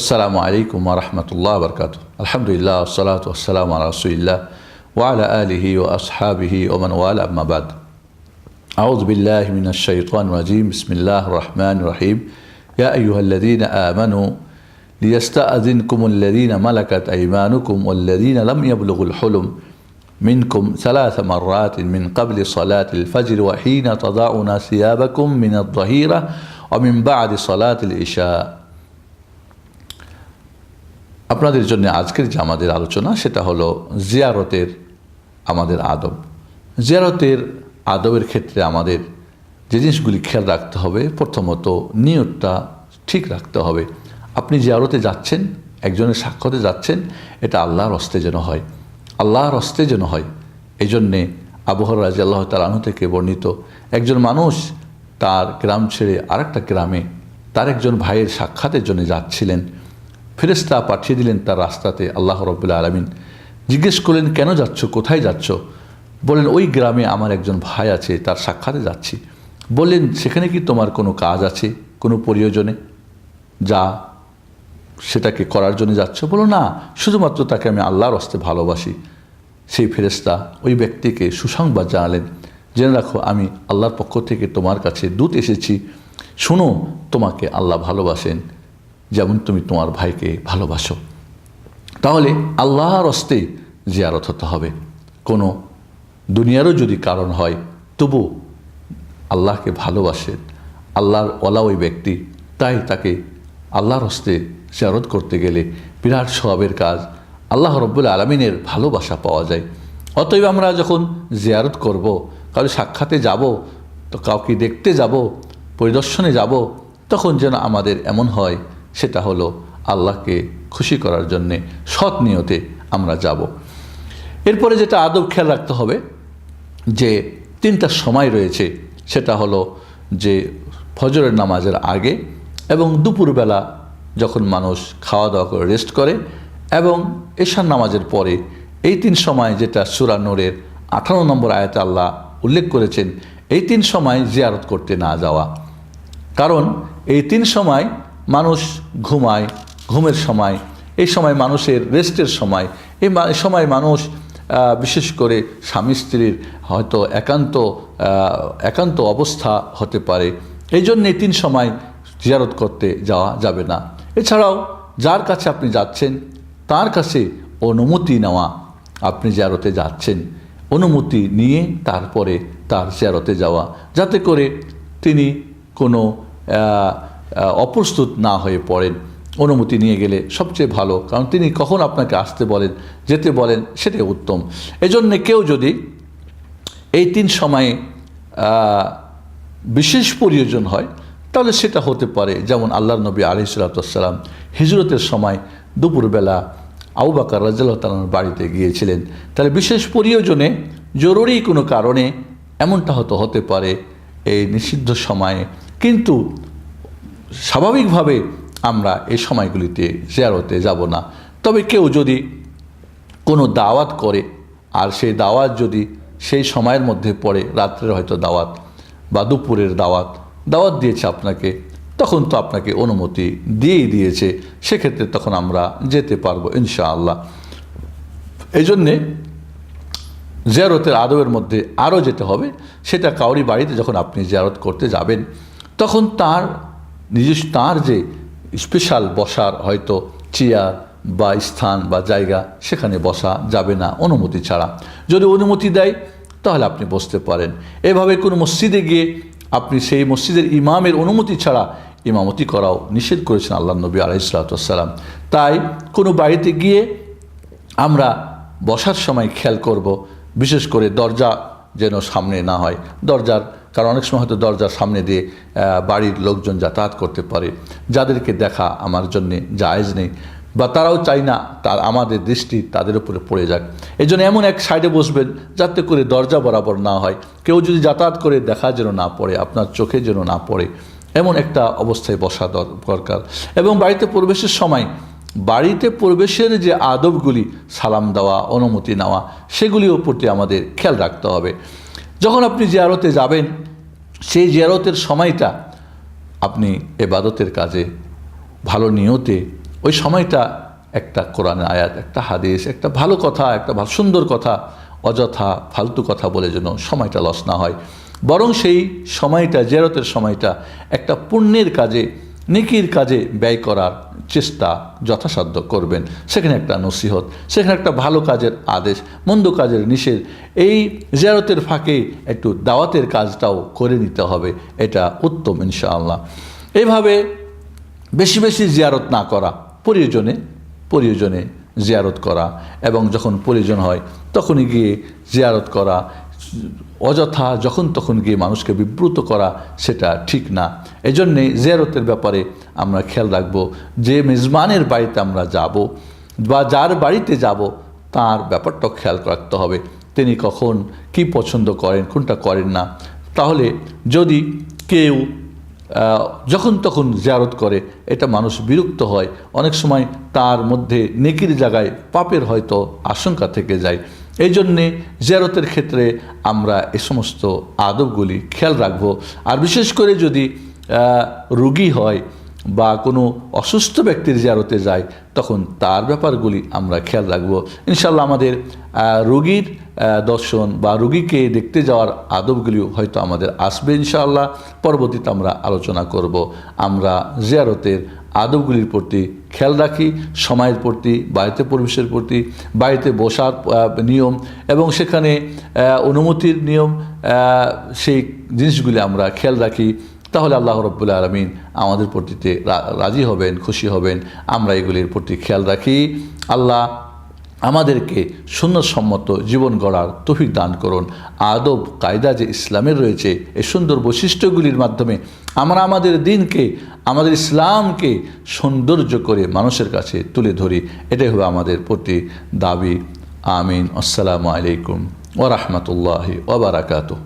السلام عليكم ورحمة الله وبركاته. الحمد لله والصلاة والسلام على رسول الله وعلى آله وأصحابه ومن والاه. أما بعد أعوذ بالله من الشيطان الرجيم. بسم الله الرحمن الرحيم. يا أيها الذين آمنوا ليستأذنكم الذين ملكت أيمانكم والذين لم يبلغوا الحلم منكم ثلاث مرات من قبل صلاة الفجر وحين تضعون ثيابكم من الظهيرة ومن بعد صلاة العشاء. আপনাদের জন্য আজকের যে আমাদের আলোচনা, সেটা হলো জিয়ারতের আমাদের আদব। জিয়ারতের আদবের ক্ষেত্রে আমাদের যে জিনিসগুলি খেয়াল রাখতে হবে, প্রথমত নিয়তটা ঠিক রাখতে হবে। আপনি জিয়ারতে যাচ্ছেন, একজনের সাক্ষাতে যাচ্ছেন, এটা আল্লাহর হস্তে যেন হয়। আল্লাহর হস্তে যেন হয়। এই জন্যে আবহর রাজি আল্লাহ তালাহ থেকে বর্ণিত, একজন মানুষ তার গ্রাম ছেড়ে আরেকটা গ্রামে তার একজন ভাইয়ের সাক্ষাতের জন্য যাচ্ছিলেন। ফেরেস্তা পাঠিয়ে দিলেন তার রাস্তাতে আল্লাহ রব্বুল্লা আলমিন। জিজ্ঞেস করলেন, কেন যাচ্ছ? কোথায় যাচ্ছ? বললেন, ওই গ্রামে আমার একজন ভাই আছে, তার সাক্ষাতে যাচ্ছি। বললেন, সেখানে কি তোমার কোনো কাজ আছে? কোনো প্রয়োজনে? যা সেটাকে করার জন্য যাচ্ছ? বলো না, শুধুমাত্র তাকে আমি আল্লাহর হস্তে ভালোবাসি। সেই ফেরেস্তা ওই ব্যক্তিকে সুসংবাদ জানালেন, জেনে রাখো, আমি আল্লাহর পক্ষ থেকে তোমার কাছে দূত এসেছি। শুনো, তোমাকে আল্লাহ ভালোবাসেন। যেমন তুমি তোমার ভাইকে ভালোবাসো। তাহলে আল্লাহর হস্তে জিয়ারত হতে হবে। কোনো দুনিয়ারও যদি কারণ হয়, তবু আল্লাহকে ভালোবাসে। আল্লাহর ওলা ওই ব্যক্তি, তাই তাকে আল্লাহর হস্তে জিয়ারত করতে গেলে বিরাট সবের কাজ। আল্লাহ রব্বুল আলমিনের ভালোবাসা পাওয়া যায়। অতএব আমরা যখন জিয়ারত করব, কারও সাক্ষাতে যাব, তো কাউকে দেখতে যাব, পরিদর্শনে যাব, তখন যেন আমাদের এমন হয় সেটা হলো আল্লাহকে খুশি করার জন্যে সৎ নিয়তে আমরা যাব। এরপরে যেটা আদব খেয়াল রাখতে হবে, যে তিনটা সময় রয়েছে, সেটা হলো যে ফজরের নামাজের আগে এবং দুপুরবেলা যখন মানুষ খাওয়া দাওয়া করে রেস্ট করে এবং এশার নামাজের পরে এই তিন সময় যেটা সুরানোরের আঠারো নম্বর আয়তে আল্লাহ উল্লেখ করেছেন, এই তিন সময় জিয়ারত করতে না যাওয়া। কারণ এই তিন সময় মানুষ ঘুমায়, ঘুমের সময়, এই সময় মানুষের রেস্টের সময়, এই সময় মানুষ বিশেষ করে স্বামী স্ত্রীর হয়তো একান্ত একান্ত অবস্থা হতে পারে। এই জন্য এই তিন সময় জিয়ারত করতে যাওয়া যাবে না। এছাড়াও যার কাছে আপনি যাচ্ছেন, তার কাছে অনুমতি নেওয়া আপনি জিয়ারতে যাচ্ছেন। অনুমতি নিয়ে তারপরে তার জিয়ারতে যাওয়া। যাতে করে তিনি কোনো অপ্রস্তুত না হয়ে পড়েন। অনুমতি নিয়ে গেলে সবচেয়ে ভালো, কারণ তিনি কখন আপনাকে আসতে বলেন, যেতে বলেন, সেটাই উত্তম। এজন্যে কেউ যদি এই তিন সময়ে বিশেষ প্রয়োজন হয়, তাহলে সেটা হতে পারে। যেমন আল্লাহ নবী আলি সালাতাম হিজরতের সময় দুপুরবেলা আউবাকার রাজ্লাহ তালার বাড়িতে গিয়েছিলেন। তাহলে বিশেষ প্রয়োজনে জরুরি কোনো কারণে এমনটা হয়তো হতে পারে এই নিষিদ্ধ সময়ে। কিন্তু স্বাভাবিকভাবে আমরা এই সময়গুলিতে জিয়ারতে যাব না। তবে কেউ যদি কোনো দাওয়াত করে, আর সেই দাওয়াত যদি সেই সময়ের মধ্যে পড়ে, রাত্রের হয়তো দাওয়াত বা দুপুরের দাওয়াত দাওয়াত দিয়েছে আপনাকে, তখন তো আপনাকে অনুমতি দিয়েই দিয়েছে। সেক্ষেত্রে তখন আমরা যেতে পারব ইনশাআল্লাহ। এই জন্যে জিয়ারতের আদবের মধ্যে আরও যেতে হবে। সেটা কাউরি বাড়িতে যখন আপনি জিয়ারত করতে যাবেন, তখন তার নিজস্ব তাঁর যে স্পেশাল বসার হয়তো চেয়ার বা স্থান বা জায়গা, সেখানে বসা যাবে না, অনুমতি ছাড়া। যদি অনুমতি দেয়, তাহলে আপনি বসতে পারেন। এভাবে কোনো মসজিদে গিয়ে আপনি সেই মসজিদের ইমামের অনুমতি ছাড়া ইমামতি করাও নিষেধ করেছেন আল্লাহ নবী আলাইসালাতাম তাই কোনো বাড়িতে গিয়ে আমরা বসার সময় খেয়াল করব, বিশেষ করে দরজা যেন সামনে না হয়। দরজার কারণ অনেক সময় হয়তো দরজার সামনে দিয়ে বাড়ির লোকজন যাতায়াত করতে পারে। যাদেরকে দেখা আমার জন্যে জায়েজ নেই বা তারাও চাই না তার আমাদের দৃষ্টি তাদের উপরে পড়ে যাক। এই জন্য এমন এক সাইডে বসবেন যাতে করে দরজা বরাবর না হয়। কেউ যদি যাতায়াত করে দেখা যেন না পড়ে, আপনার চোখে যেন না পড়ে। এমন একটা অবস্থায় বসা দরকার। এবং বাড়িতে প্রবেশের সময় বাড়িতে প্রবেশের যে আদবগুলি সালাম দেওয়া, অনুমতি নেওয়া সেগুলিও প্রতি আমাদের খেয়াল রাখতে হবে। যখন আপনি জিয়ারতে যাবেন, সেই জিয়ারতের সময়টা আপনি এবাদতের কাজে, ভালো নিয়তে, ওই সময়টা একটা কোরআনের আয়াত, একটা হাদিস, একটা ভালো কথা, একটা ভালো সুন্দর কথা, অযথা ফালতু কথা বলে যেন সময়টা লস না হয়। বরং সেই সময়টা জেরতের সময়টা একটা পুণ্যের কাজে নেকির কাজে ব্যয় করার চেষ্টা যথাসাধ্য করবেন। সেখানে একটা নসিহত, সেখানে একটা ভালো কাজের আদেশ, মন্দ কাজের নিষেধ, এই জিয়ারতের ফাঁকে একটু দাওয়াতের কাজটাও করে নিতে হবে, এটা উত্তম ইনশাআল্লাহ। এইভাবে বেশি বেশি জিয়ারত না করা, প্রয়োজনে প্রয়োজনে জিয়ারত করা এবং যখন প্রয়োজন হয় তখনই গিয়ে জিয়ারত করা অযথা যখন তখন গিয়ে মানুষকে বিব্রত করা সেটা ঠিক না। এজন্যে জিয়ারতের ব্যাপারে আমরা খেয়াল রাখব, যে মেজমানের বাড়িতে আমরা যাব বা যার বাড়িতে যাব, তার ব্যাপারটাও খেয়াল রাখতে হবে। তিনি কখন কি পছন্দ করেন, কোনটা করেন না। তাহলে যদি কেউ যখন তখন জিয়ারত করে, এটা মানুষ বিরক্ত হয়। অনেক সময় তার মধ্যে নেকির জায়গায় পাপের হয়তো আশঙ্কা থেকে যায়। এই জন্যে জেরতের ক্ষেত্রে আমরা এ সমস্ত আদবগুলি খেয়াল রাখব। আর বিশেষ করে যদি রুগী হয় বা কোনো অসুস্থ ব্যক্তির জিয়ারতে যায়, তখন তার ব্যাপারগুলি আমরা খেয়াল রাখব। ইনশাল্লাহ আমাদের রোগীর দর্শন বা রুগীকে দেখতে যাওয়ার আদবগুলিও হয়তো আমাদের আসবে ইনশাআল্লাহ। পরবর্তীতে আমরা আলোচনা করব। আমরা জিয়ারতের আদবগুলির প্রতি খেয়াল রাখি, সময়ের প্রতি, বাড়িতে পরিবেশের প্রতি, বাড়িতে বসার নিয়ম এবং সেখানে অনুমতির নিয়ম সেই জিনিসগুলি আমরা খেয়াল রাখি। তাহলে আল্লাহ রব্বুল আলমিন আমাদের প্রতিতে রাজি হবেন, খুশি হবেন। আমরা এগুলির প্রতি খেয়াল রাখি। আল্লাহ আমাদেরকে সুন্দরসম্মত জীবন গড়ার তৌফিক দান করুন। আদব, কায়দা যে ইসলামের রয়েছে এই সুন্দর বৈশিষ্ট্যগুলির মাধ্যমে আমরা আমাদের দিনকে, আমাদের ইসলামকে সৌন্দর্য করে মানুষের কাছে তুলে ধরি। এটাই হবে আমাদের প্রতি দাবি। আমিন। আসসালামু আলাইকুম ওরহমতুল্লাহি ওবরাকাতুহ